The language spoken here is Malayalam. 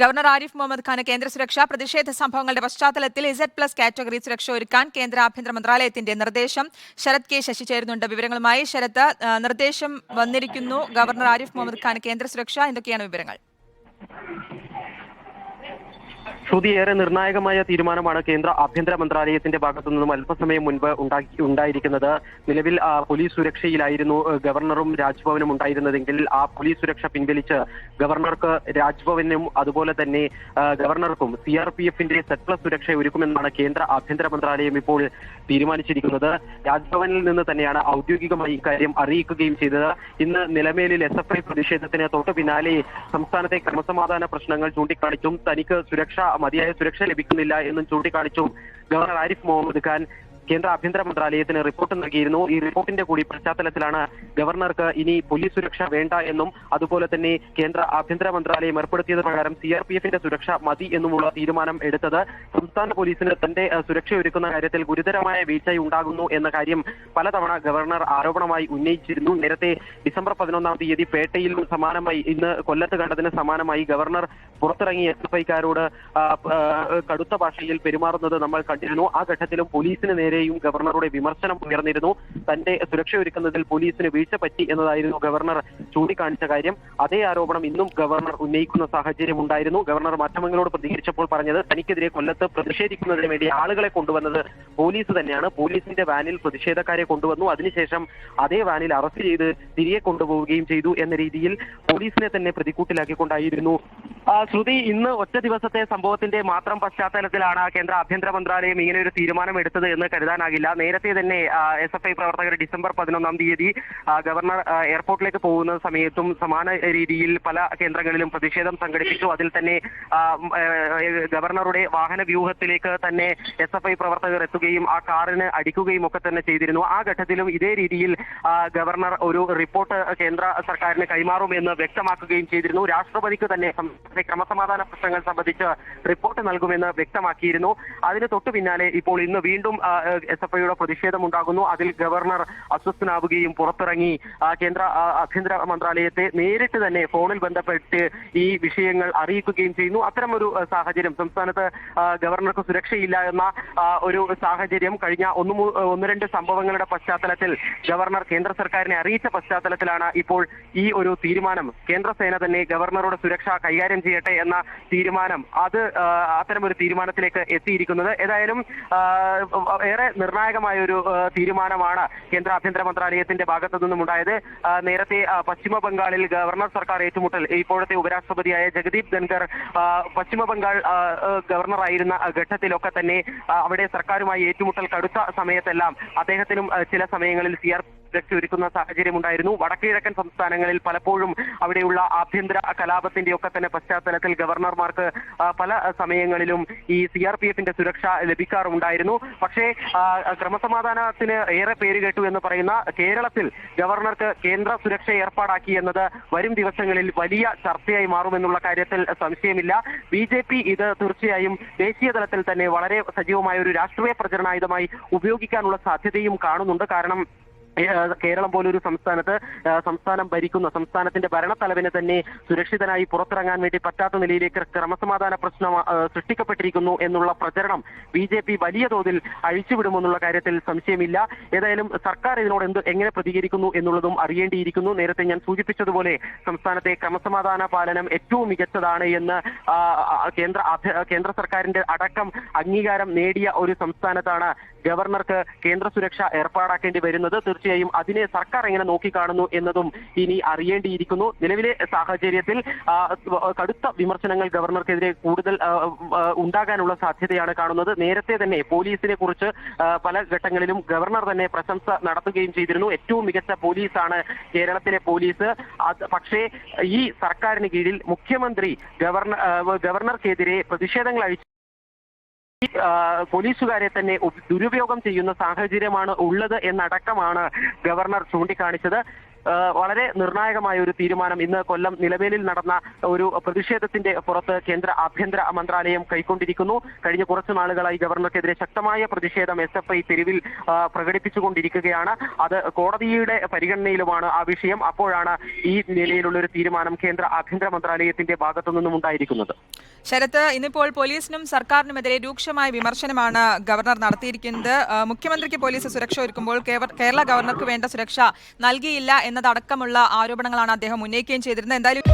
ഗവർണർ ആരിഫ് മുഹമ്മദ് ഖാന് കേന്ദ്ര സുരക്ഷ പ്രതിഷേധ സംഭവങ്ങളുടെ പശ്ചാത്തലത്തിൽ ഇസഡ് പ്ലസ് കാറ്റഗറി സുരക്ഷ ഒരുക്കാൻ കേന്ദ്ര ആഭ്യന്തര മന്ത്രാലയത്തിന്റെ നിർദ്ദേശം. ശരത് കെ ശശി ചേരുന്നുണ്ട്. വിവരങ്ങളുമായി ശരത് നിർദ്ദേശം വന്നിരിക്കുന്നു. ഗവർണർ ആരിഫ് മുഹമ്മദ് ഖാന് കേന്ദ്ര സുരക്ഷ എന്തൊക്കെയാണ് വിവരങ്ങൾ? ശ്രുതി ഏറെ നിർണായകമായ തീരുമാനമാണ് കേന്ദ്ര ആഭ്യന്തര മന്ത്രാലയത്തിന്റെ ഭാഗത്തു നിന്നും അല്പസമയം മുൻപ് ഉണ്ടായിരിക്കുന്നത്. നിലവിൽ പോലീസ് സുരക്ഷയിലായിരുന്നു ഗവർണറും രാജ്ഭവനും ഉണ്ടായിരുന്നതെങ്കിൽ ആ പോലീസ് സുരക്ഷ പിൻവലിച്ച് ഗവർണർക്ക് രാജ്ഭവനും അതുപോലെ തന്നെ ഗവർണർക്കും സി ആർ പി എഫിന്റെ സെറ്റ് സുരക്ഷ ഒരുക്കുമെന്നാണ് കേന്ദ്ര ആഭ്യന്തര മന്ത്രാലയം ഇപ്പോൾ തീരുമാനിച്ചിരിക്കുന്നത്. രാജ്ഭവനിൽ നിന്ന് തന്നെയാണ് ഔദ്യോഗികമായി ഇക്കാര്യം അറിയിക്കുകയും ചെയ്തത്. ഇന്ന് നിലമേലിൽ എസ് എഫ് ഐ പ്രതിഷേധത്തിന് തൊട്ടു പിന്നാലെ സംസ്ഥാനത്തെ ക്രമസമാധാന പ്രശ്നങ്ങൾ ചൂണ്ടിക്കാണിച്ചും തനിക്ക് സുരക്ഷ മതിയായ സുരക്ഷ ലഭിക്കുന്നില്ല എന്നും ചൂണ്ടിക്കാണിച്ചും ഗവർണർ ആരിഫ് മുഹമ്മദ് ഖാൻ കേന്ദ്ര ആഭ്യന്തര മന്ത്രാലയത്തിന് റിപ്പോർട്ട് നൽകിയിരുന്നു. ഈ റിപ്പോർട്ടിന്റെ കൂടി പശ്ചാത്തലത്തിലാണ് ഗവർണർക്ക് ഇനി പോലീസ് സുരക്ഷ വേണ്ട എന്നും അതുപോലെ തന്നെ കേന്ദ്ര ആഭ്യന്തര മന്ത്രാലയം ഏർപ്പെടുത്തിയത് പ്രകാരം സി ആർ പി എഫിന്റെ സുരക്ഷ മതി എന്നുമുള്ള തീരുമാനം എടുത്തത്. സംസ്ഥാന പോലീസിന് തന്റെ അഹ്, സുരക്ഷ ഒരുക്കുന്ന കാര്യത്തിൽ ഗുരുതരമായ വീഴ്ചയുണ്ടാകുന്നു എന്ന കാര്യം പലതവണ ഗവർണർ ആരോപണമായി ഉന്നയിച്ചിരുന്നു. നേരത്തെ ഡിസംബർ പതിനൊന്നാം തീയതി പേട്ടയിലും സമാനമായി ഇന്ന് കൊല്ലത്ത് കണ്ടതിന് സമാനമായി ഗവർണർ പുറത്തിറങ്ങി എസ് എഫ് ഐക്കാരോട് കടുത്ത ഭാഷയിൽ പെരുമാറുന്നത് നമ്മൾ കണ്ടിരുന്നു. ആ ഘട്ടത്തിലും പോലീസിന് നേരെയും ഗവർണറുടെ വിമർശനം ഉയർന്നിരുന്നു. തന്റെ സുരക്ഷ ഒരുക്കുന്നതിൽ പോലീസിന് വീഴ്ച പറ്റി എന്നതായിരുന്നു ഗവർണർ ചൂണ്ടിക്കാണിച്ച കാര്യം. അതേ ആരോപണം ഇന്നും ഗവർണർ ഉന്നയിക്കുന്ന സാഹചര്യം ഉണ്ടായിരുന്നു. ഗവർണർ മാധ്യമങ്ങളോട് പ്രതികരിച്ചപ്പോൾ പറഞ്ഞത് തനിക്കെതിരെ കൊല്ലത്ത് പ്രതിഷേധിക്കുന്നതിന് വേണ്ടി ആളുകളെ കൊണ്ടുവന്നത് പോലീസ് തന്നെയാണ്. പോലീസിന്റെ വാനിൽ പ്രതിഷേധക്കാരെ കൊണ്ടുവന്നു. അതിനുശേഷം അതേ വാനിൽ അറസ്റ്റ് ചെയ്ത് തിരികെ കൊണ്ടുപോവുകയും ചെയ്തു എന്ന രീതിയിൽ പോലീസിനെ തന്നെ പ്രതിക്കൂട്ടിലാക്കിക്കൊണ്ടായിരുന്നു. ആ, ശ്രുതി ഇന്ന് ഒറ്റ ദിവസത്തെ സംഭവത്തിന്റെ മാത്രം പശ്ചാത്തലത്തിലാണ് കേന്ദ്ര ആഭ്യന്തര മന്ത്രാലയം ഇങ്ങനെ ഒരു തീരുമാനം എടുത്തത് എന്ന് കരുതാനാകില്ല നേരത്തെ തന്നെ എസ് എഫ് ഐ പ്രവർത്തകർ ഡിസംബർ പതിനൊന്നാം തീയതി ഗവർണർ എയർപോർട്ടിലേക്ക് പോകുന്ന സമയത്തും സമാന രീതിയിൽ പല കേന്ദ്രങ്ങളിലും പ്രതിഷേധം സംഘടിപ്പിച്ചു. അതിൽ തന്നെ ഗവർണറുടെ വാഹന വ്യൂഹത്തിലേക്ക് തന്നെ എസ് എഫ് ഐ പ്രവർത്തകർ എത്തുകയും ആ കാറിന് അടിക്കുകയും ഒക്കെ തന്നെ ചെയ്തിരുന്നു. ആ ഘട്ടത്തിലും ഇതേ രീതിയിൽ ഗവർണർ ഒരു റിപ്പോർട്ട് കേന്ദ്ര സർക്കാരിന് കൈമാറുമെന്ന് വ്യക്തമാക്കുകയും ചെയ്തിരുന്നു. രാഷ്ട്രപതിക്ക് തന്നെ ക്രമസമാധാന പ്രശ്നങ്ങൾ സംബന്ധിച്ച് റിപ്പോർട്ട് നൽകുമെന്ന് വ്യക്തമാക്കിയിരുന്നു. അതിന് തൊട്ടു പിന്നാലെ ഇപ്പോൾ ഇന്ന് വീണ്ടും എസ് എഫ് ഐയുടെ പ്രതിഷേധം ഉണ്ടാകുന്നു അതിൽ ഗവർണർ അസ്വസ്ഥനാവുകയും പുറത്തിറങ്ങി. കേന്ദ്ര ആഭ്യന്തര മന്ത്രാലയത്തെ നേരിട്ട് തന്നെ ഫോണിൽ ബന്ധപ്പെട്ട് ഈ വിഷയങ്ങൾ അറിയിക്കുകയും ചെയ്യുന്നു. അത്തരമൊരു സാഹചര്യം സംസ്ഥാനത്ത് ഗവർണർക്ക് സുരക്ഷയില്ല എന്ന ഒരു സാഹചര്യം കഴിഞ്ഞ ഒന്ന് ഒന്ന് രണ്ട് സംഭവങ്ങളുടെ പശ്ചാത്തലത്തിൽ ഗവർണർ കേന്ദ്ര സർക്കാരിനെ അറിയിച്ച പശ്ചാത്തലത്തിലാണ് ഇപ്പോൾ ഈ ഒരു തീരുമാനം. കേന്ദ്ര സേന തന്നെ ഗവർണറുടെ സുരക്ഷ കൈകാര്യം ചെയ്യട്ടെ എന്ന തീരുമാനം. അത് അത്തരമൊരു തീരുമാനത്തിലേക്ക് എത്തിയിരിക്കുന്നത്. ഏതായാലും ഏറെ നിർണായകമായ ഒരു തീരുമാനമാണ് കേന്ദ്ര ആഭ്യന്തര മന്ത്രാലയത്തിന്റെ ഭാഗത്തു നിന്നും ഉണ്ടായത്. നേരത്തെ പശ്ചിമ ബംഗാളിൽ ഗവർണർ സർക്കാർ ഏറ്റുമുട്ടൽ ഇപ്പോഴത്തെ ഉപരാഷ്ട്രപതിയായ ജഗദീപ് ധൻകർ പശ്ചിമ ബംഗാൾ ഗവർണർ ആയിരുന്ന ഘട്ടത്തിലൊക്കെ തന്നെ അവിടെ സർക്കാരുമായി ഏറ്റുമുട്ടൽ കടുത്ത സമയത്തെല്ലാം അദ്ദേഹത്തിനും ചില സമയങ്ങളിൽ സി ആർ സുരക്ഷ ഒരുക്കുന്ന സാഹചര്യം ഉണ്ടായിരുന്നു വടക്കുകിഴക്കൻ സംസ്ഥാനങ്ങളിൽ പലപ്പോഴും അവിടെയുള്ള ആഭ്യന്തര കലാപത്തിന്റെ ഒക്കെ തന്നെ പശ്ചാത്തലത്തിൽ ഗവർണർമാർക്ക് പല സമയങ്ങളിലും ഈ സി ആർ പി എഫിന്റെ സുരക്ഷ ലഭിക്കാറുണ്ടായിരുന്നു പക്ഷേ ക്രമസമാധാനത്തിന് ഏറെ പേര് കേട്ടു എന്ന് പറയുന്ന കേരളത്തിൽ ഗവർണർക്ക് കേന്ദ്ര സുരക്ഷ ഏർപ്പാടാക്കി എന്നത് വരും ദിവസങ്ങളിൽ വലിയ ചർച്ചയായി മാറുമെന്നുള്ള കാര്യത്തിൽ സംശയമില്ല. ബി ജെ പി ഇത് തീർച്ചയായും ദേശീയ തലത്തിൽ തന്നെ വളരെ സജീവമായ ഒരു രാഷ്ട്രീയ പ്രചരണായുധമായി ഉപയോഗിക്കാനുള്ള സാധ്യതയും കാണുന്നുണ്ട്. കാരണം കേരളം പോലൊരു സംസ്ഥാനത്ത് സംസ്ഥാനം ഭരിക്കുന്ന സംസ്ഥാനത്തിന്റെ ഭരണത്തലവിന് തന്നെ സുരക്ഷിതനായി പുറത്തിറങ്ങാൻ വേണ്ടി പറ്റാത്ത നിലയിലേക്ക് ക്രമസമാധാന പ്രശ്നം സൃഷ്ടിക്കപ്പെട്ടിരിക്കുന്നു എന്നുള്ള പ്രചരണം ബി ജെ പി വലിയ തോതിൽ അഴിച്ചുവിടുമെന്നുള്ള കാര്യത്തിൽ സംശയമില്ല. ഏതായാലും സർക്കാർ ഇതിനോട് എന്ത് എങ്ങനെ പ്രതികരിക്കുന്നു എന്നുള്ളതും അറിയേണ്ടിയിരിക്കുന്നു. നേരത്തെ ഞാൻ സൂചിപ്പിച്ചതുപോലെ സംസ്ഥാനത്തെ ക്രമസമാധാന പാലനം ഏറ്റവും മികച്ചതാണ് എന്ന് കേന്ദ്ര കേന്ദ്ര സർക്കാരിന്റെ അടക്കം അംഗീകാരം നേടിയ ഒരു സംസ്ഥാനത്താണ് ഗവർണർക്ക് കേന്ദ്ര സുരക്ഷ ഏർപ്പാടാക്കേണ്ടി വരുന്നത് തീർച്ചയായും അതിനെ സർക്കാർ എങ്ങനെ നോക്കിക്കാണുന്നു എന്നതും ഇനി അറിയേണ്ടിയിരിക്കുന്നു. നിലവിലെ സാഹചര്യത്തിൽ കടുത്ത വിമർശനങ്ങൾ ഗവർണർക്കെതിരെ കൂടുതൽ ഉണ്ടാകാനുള്ള സാധ്യതയാണ് കാണുന്നത്. നേരത്തെ തന്നെ പോലീസിനെ കുറിച്ച് പല ഘട്ടങ്ങളിലും ഗവർണർ തന്നെ പ്രശംസ നടത്തുകയും ചെയ്തിരുന്നു. ഏറ്റവും മികച്ച പോലീസാണ് കേരളത്തിലെ പോലീസ്. പക്ഷേ ഈ സർക്കാരിന് കീഴിൽ മുഖ്യമന്ത്രി ഗവർണർ ഗവർണർക്കെതിരെ പ്രതിഷേധങ്ങൾ അഴിച്ചു പോലീസുകാരെ തന്നെ ദുരുപയോഗം ചെയ്യുന്ന സാഹചര്യമാണ് ഉള്ളത് എന്നടക്കമാണ് ഗവർണർ ചൂണ്ടിക്കാണിച്ചത്. വളരെ നിർണായകമായ ഒരു തീരുമാനം ഇന്ന് കൊല്ലം നിലവേലിൽ നടന്ന ഒരു പ്രതിഷേധത്തിന്റെ പുറത്ത് കേന്ദ്ര ആഭ്യന്തര മന്ത്രാലയം കൈക്കൊണ്ടിരിക്കുന്നു. കഴിഞ്ഞ കുറച്ചു നാളുകളായി ഗവർണർക്കെതിരെ ശക്തമായ പ്രതിഷേധം എസ് എഫ് ഐ തെരുവിൽ പ്രകടിപ്പിച്ചുകൊണ്ടിരിക്കുകയാണ്. അത് കോടതിയുടെ പരിഗണനയിലുമാണ് ആ വിഷയം. അപ്പോഴാണ് ഈ നിലയിലുള്ള ഒരു തീരുമാനം കേന്ദ്ര ആഭ്യന്തര മന്ത്രാലയത്തിന്റെ ഭാഗത്തു നിന്നും ഉണ്ടായിരിക്കുന്നത്. ശരത്ത് ഇന്നിപ്പോൾ പോലീസിനും സർക്കാരിനുമെതിരെ രൂക്ഷമായ വിമർശനമാണ് ഗവർണർ നടത്തിയിരിക്കുന്നത്. മുഖ്യമന്ത്രിക്ക് പോലീസ് സുരക്ഷ ഒരുക്കുമ്പോൾ കേരള ഗവർണർക്ക് വേണ്ട സുരക്ഷ നൽകിയില്ല എന്നതടക്കമുള്ള ആരോപണങ്ങളാണ് അദ്ദേഹം ഉന്നയിക്കുകയും ചെയ്തിരുന്നത്. എന്തായാലും